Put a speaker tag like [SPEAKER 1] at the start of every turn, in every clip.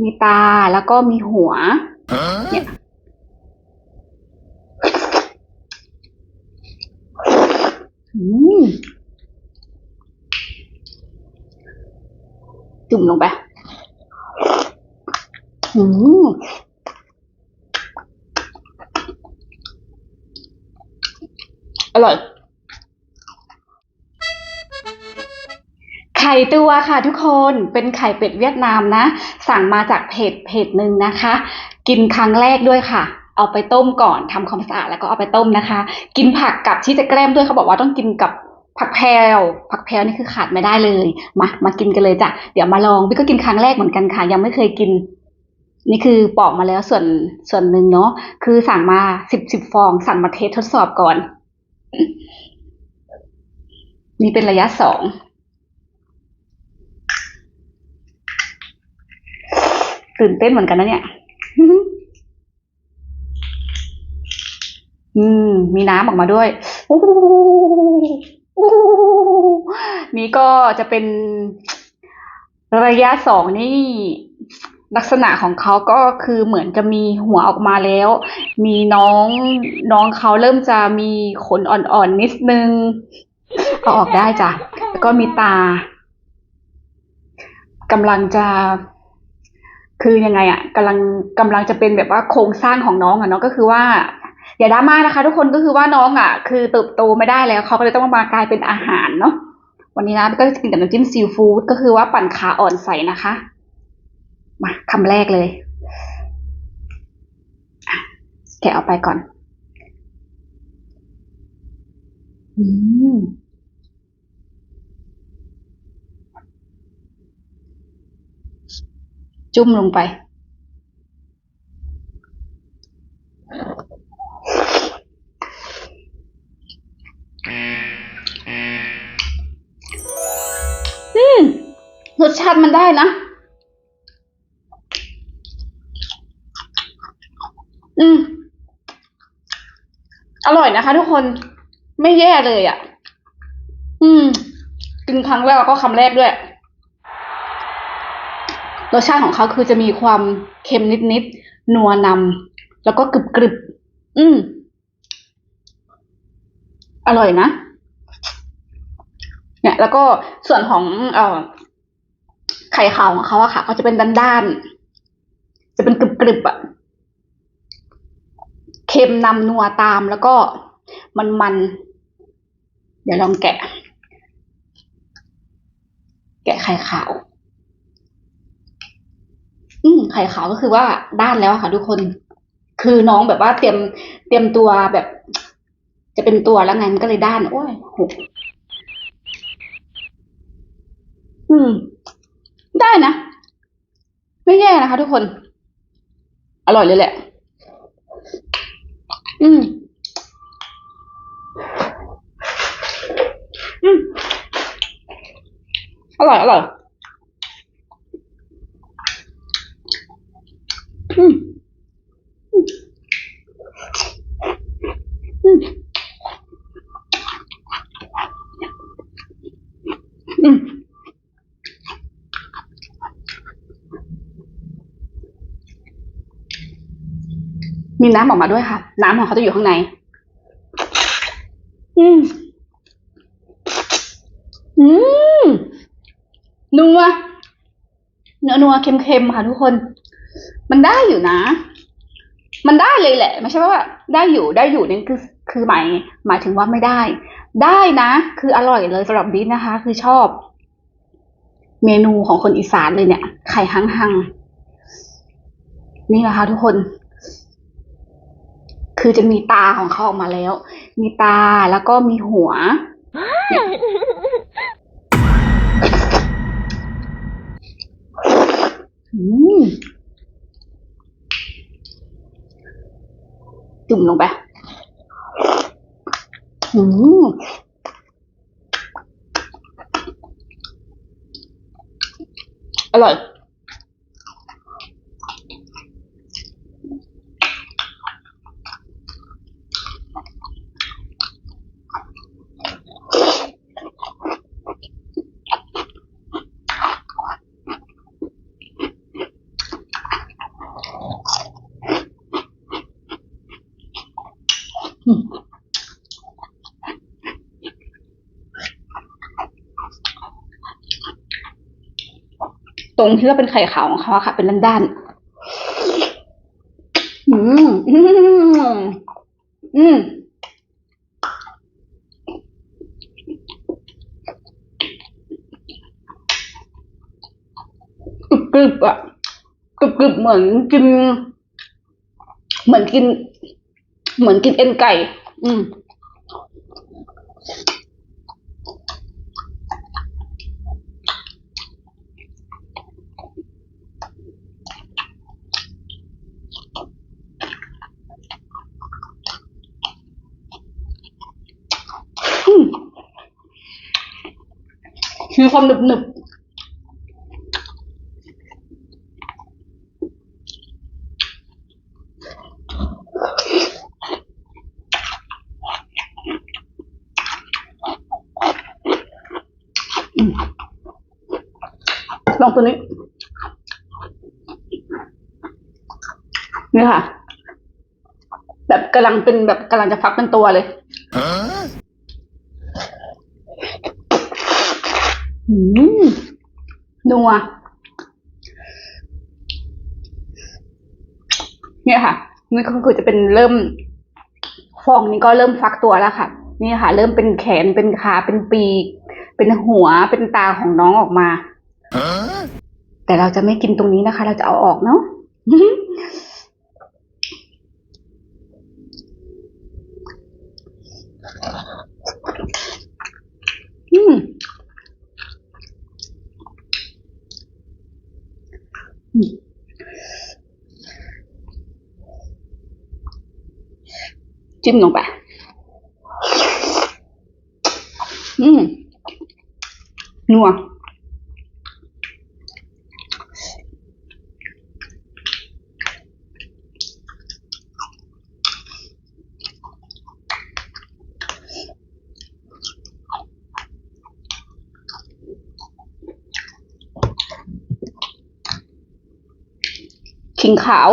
[SPEAKER 1] มีตาแล้วก็มีหัวเนี่ยจุ่มลงไปอืมอร่อย ไข่ตัวค่ะทุกคน เป็นไข่เป็ดเวียดนามนะ สั่งมาจากเพจเพจหนึ่งนะคะ กินครั้งแรกด้วยค่ะ เอาไปต้มก่อนทำความสะอาดแล้วก็เอาไปต้มนะคะ กินผักกับที่จะแกล้มด้วยเขาบอกว่าต้องกินกับผักแพรวผักแพรวนี่คือขาดไม่ได้เลย มามากินกันเลยจ้ะ เดี๋ยวมาลองพี่ก็กินครั้งแรกเหมือนกันค่ะ ยังไม่เคยกิน นี่คือปอกมาแล้วส่วนส่วนหนึ่งเนาะคือสั่งมาสิบสิบฟอง สั่งมาเทสทดสอบก่อน นี่เป็นระยะสอง ตื่นเต้นเหมือนกันนะเนี่ย อืม มีน้ำออกมาด้วยโอ้โหนี่ก็จะเป็นระยะสองนี่ลักษณะของเขาก็คือเหมือนจะมีหัวออกมาแล้ว มีน้องน้องเขาเริ่มจะมีขนอ่อนๆนิดนึงเอาออกได้จ้ะ แล้วก็มีตากำลังจะ คือยังไงอะกำลังกำลังจะเป็นแบบว่าโครงสร้างของน้องอะเนาะก็คือว่า อย่าดราม่านะคะ ทุกคนก็คือว่าน้องอะคือเติบโตไม่ได้แล้วเขาก็เลยต้องมากลายเป็นอาหารเนาะวันนี้นะก็จะกินกับน้ำจิ้มซีฟู้ดก็คือว่าปั่นขาอ่อนใส่นะคะมาคำแรกเลยแกะเอาไปก่อน อืม จุ่มลงไป อืม รสชาติมันได้นะ อืม อร่อยนะคะทุกคน ไม่แย่เลยอะ อืม กินครั้งแรกแล้วก็คำแรกด้วย รสชาติของเขาคือจะมีความเค็มนิดๆนัวนำแล้วก็กรึบกรึบอืมอร่อยนะ เนี่ย แล้วก็ส่วนของ เอ่อ ไข่ขาวของเขาอะค่ะเขาจะเป็นด้านๆจะเป็นกรึบๆอะเค็มนำนัวตามแล้วก็มันๆเดี๋ยวลองแกะ แกะไข่ขาว ไข่ขาวก็คือว่าด้านแล้วค่ะ ทุกคน คือน้องแบบว่าเตรียมเตรียมตัวแบบ จะเป็นตัวแล้วไงมันก็เลยด้าน โอ้ยหกอืม ได้นะ ไม่แย่นะคะ ทุกคน อร่อยเลยแหละ อืม อืม อร่อย อร่อย มีน้ำออกมาด้วยค่ะ น้ำของเขาจะอยู่ข้างใน อืม อืม นัว เนื้อนัวเค็มๆค่ะทุกคน มันได้อยู่นะ มันได้เลยแหละ ไม่ใช่ว่า ได้อยู่ได้อยู่นี่คือคือหมายหมายถึงว่าไม่ได้ ได้นะ คืออร่อยเลยสำหรับดิสนะคะ คือชอบ เมนูของคนอีสานเลยเนี่ย ไข่หังหังนี่แหละค่ะทุกคน คือจะมีตาของเขาออกมาแล้ว มีตาแล้วก็มีหัว จุ่มลงไปอืมอร่อย ตรงที่ว่าเป็นไข่ขาวของเขาค่ะ เป็นด้านๆ อืม อืม อืมกรึบกรึบอะกรึบกรึบเหมือนกิน เหมือนกิน เหมือนกินเอ็นไก่ อืมอืมมีความหนึบหนึบ ลองตัวนี้ นี่ค่ะ แบบกำลังเป็นแบบกำลังจะฟักเป็นตัวเลยอืมนัวเนี่ยค่ะนี่ก็คือจะเป็นเริ่ม ฟองนี้ก็เริ่มฟักตัวแล้วค่ะ นี่ค่ะ เริ่มเป็นแขนเป็นขาเป็นปีก เป็นหัวเป็นตาของน้องออกมา แต่เราจะไม่กินตรงนี้นะคะ เราจะเอาออกเนาะอืมจิ้มลงไป อืมนัว ขิงขาว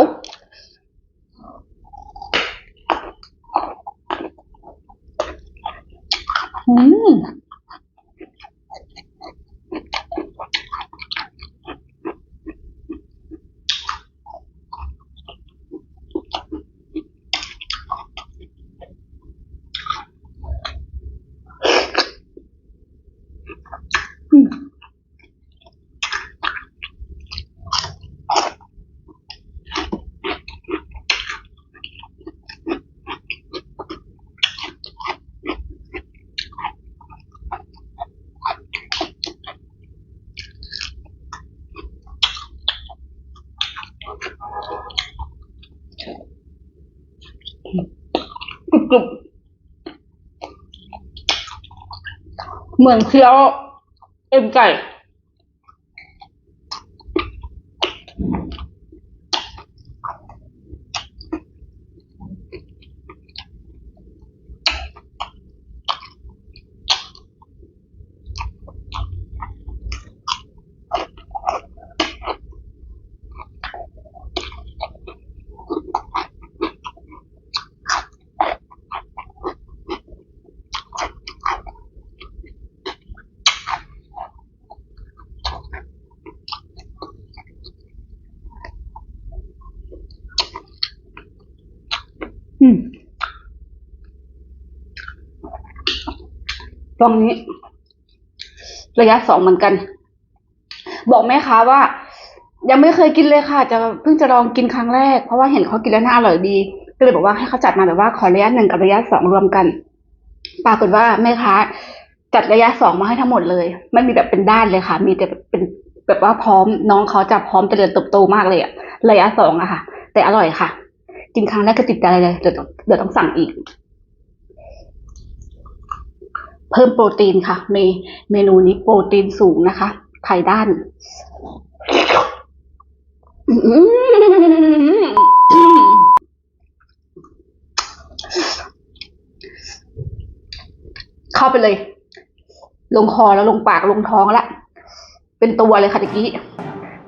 [SPEAKER 1] เหมือนเคี้ยวเอ็นไก่ ตรงนี้ ระยะสองเหมือนกัน บอกแม่ค้าว่า ยังไม่เคยกินเลยค่ะ จะเพิ่งจะลองกินครั้งแรกเพราะว่าเห็นเขากินแล้วน่าอร่อยดีก็เลยบอกว่าให้เขาจัดมาแบบว่าขอระยะหนึ่งกับระยะสองรวมกันปรากฏว่าแม่ค้าจัดระยะสองมาให้ทั้งหมดเลยไม่มีแบบเป็นด้านเลยค่ะ มีแต่เป็นแบบว่าพร้อมน้องเขาจะพร้อมเจริญเติบโตมากเลยอะระยะสองอะค่ะ แต่อร่อยค่ะ กินครั้งแรกก็ติดใจเลยเดี๋ยวต้องเดี๋ยวต้องสั่งอีก เพิ่มโปรตีนค่ะเมเมนูนี้โปรตีนสูงนะคะไข่ด้านเข้าไปเลย ลงคอแล้วลงปากลงท้องละเป็นตัวเลยค่ะตะกี้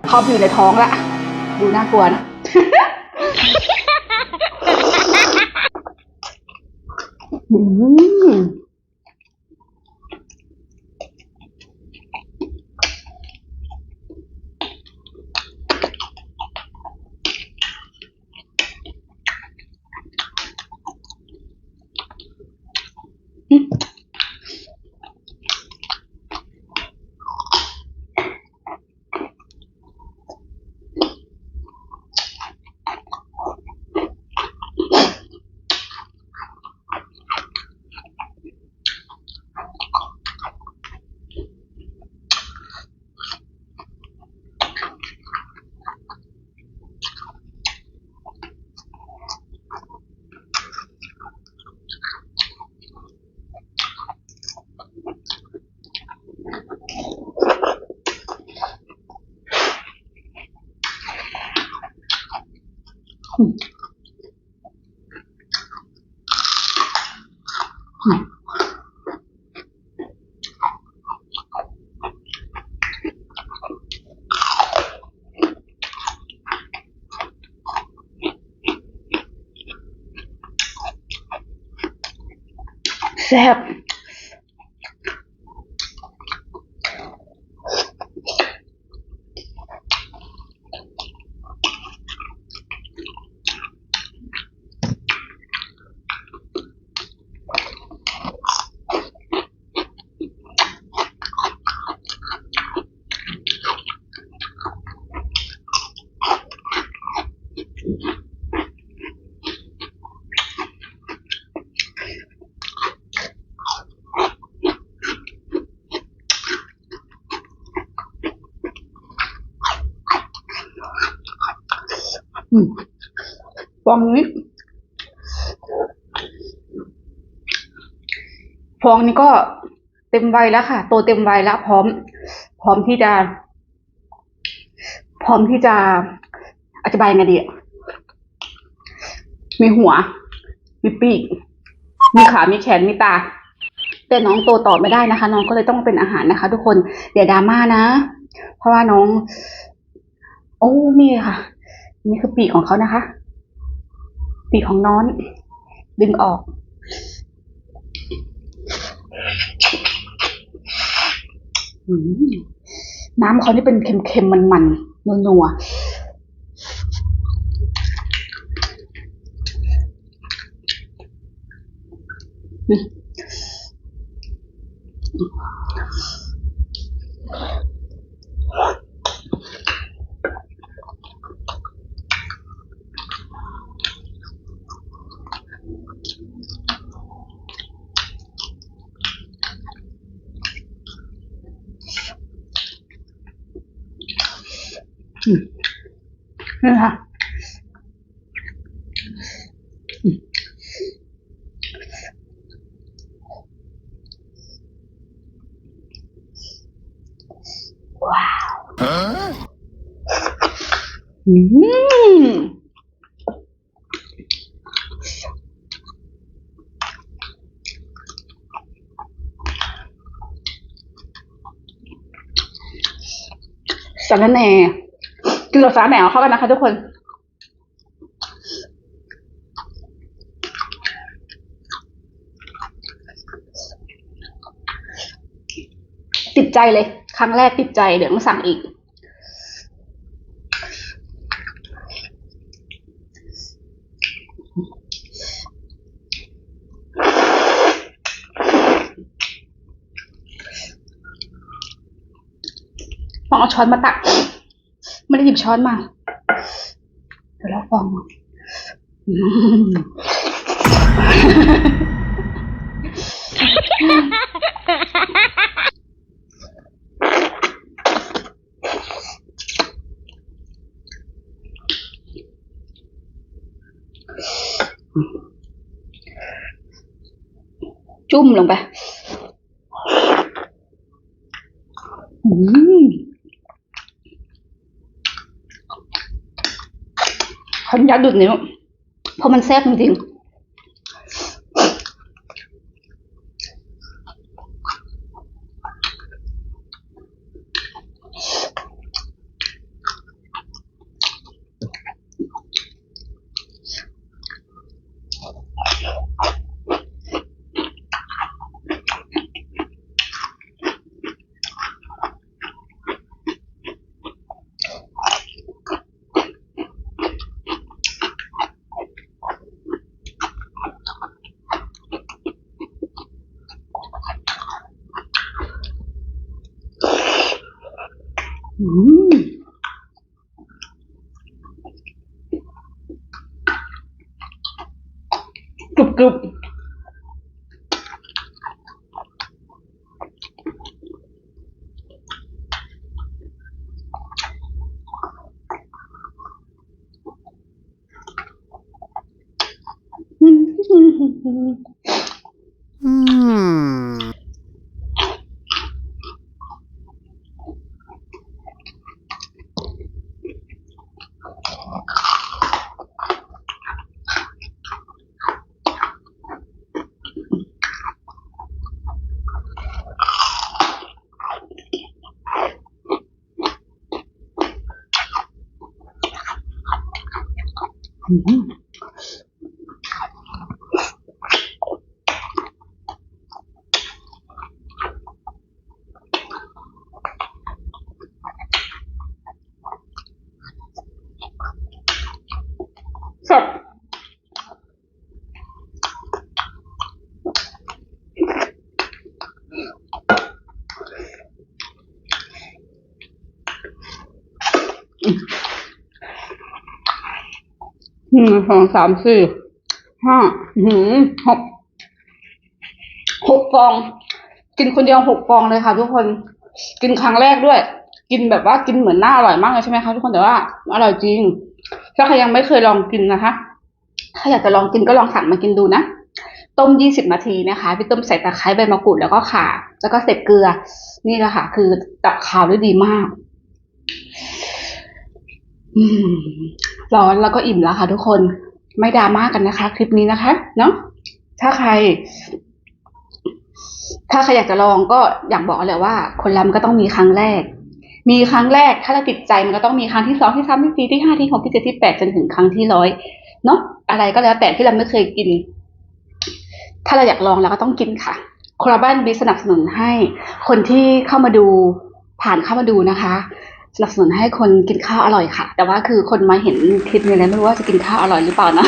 [SPEAKER 1] เข้าไปอยู่ในท้องละดูน่ากลัวนะ ซ่ ฟองนี้ ฟองนี้ก็เต็มวัยแล้วค่ะ โตเต็มวัยแล้ว พร้อม พร้อมที่จะ พร้อมที่จะอธิบายไงดีอะมีหัว มีปีก มีขา มีแขน มีตา แต่น้องโตต่อไม่ได้นะคะ น้องก็เลยต้องเป็นอาหารนะคะ ทุกคนอย่าดราม่านะ เพราะว่าน้อง โอ้นี่ค่ะ นี่คือปีกของเขานะคะ ปีกของน้อน ดึงออก น้ำเขานี่เป็นเค็มๆ มันๆ นัวๆ นี่ค่ะอืมว้าวอืมสารแหน่ กินกับสาแหน่เข้ากันนะคะทุกคนติดใจเลย ครั้งแรกติดใจเดี๋ยวต้องสั่งอีกลองเอาช้อนมาตัก ไม่ได้หยิบช้อนมา เดี๋ยวเราฟองจุ่มลงไป อืม ขออนุญาตดูดนิ้วเพราะมันแซ่บจริงอื กรุ หนึ่งสองสามสี่ห้าหืมหกหกฟอง กินคนเดียวหกฟองเลยค่ะ ทุกคนกินครั้งแรกด้วย กินแบบว่ากินเหมือนหน่าอร่อยมากเลยใช่ไหมคะทุกคนแต่ว่าอร่อยจริง ถ้าใครยังไม่เคยลองกินนะคะ ถ้าอยากจะลองกินก็ลองสั่งมากินดูนะต้มยี่สิบนาทีนะคะ พี่ต้มใส่ตะไคร้ใบมะกรูดแล้วก็ข่า แล้วก็เสร็จเกลือ นี่แหละค่ะ คือดับคาวได้ดีมาก ร้อนแล้วก็อิ่มแล้วค่ะทุกคนไม่ดราม่ากันนะคะ คลิปนี้นะคะ เนาะถ้าใคร ถ้าใครอยากจะลองก็อยากบอกเลยว่า คนเรามันก็ต้องมีครั้งแรก มีครั้งแรกถ้าเราติดใจมันก็ต้องมีครั้งที่สองที่สามที่สี่ที่ห้าที่หกที่เจ็ดที่แปดจนถึงครั้งที่ร้อยเนาะอะไรก็แล้วแต่ที่เราไม่เคยกิน ถ้าเราอยากลองเราก็ต้องกินค่ะคราบ้านบีสนับสนุนให้ คนที่เข้ามาดูผ่านเข้ามาดูนะคะ สนับสนุนให้คนกินข้าวอร่อยค่ะ แต่ว่าคือคนมาเห็นคลิปนี้แล้วไม่รู้ว่าจะกินข้าวอร่อยหรือเปล่านะ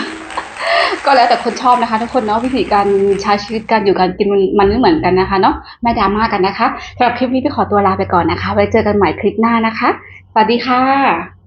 [SPEAKER 1] ก็แล้วแต่คนชอบนะคะ ทุกคนเนาะวิธีการใช้ชีวิตการอยู่การกินมันนไม่เหมือนกันนะคะเนาะไม่ดราม่ากันนะคะสำหรับคลิปนี้พี่ขอตัวลาไปก่อนนะคะ ไว้เจอกันใหม่คลิปหน้านะคะสวัสดีค่ะ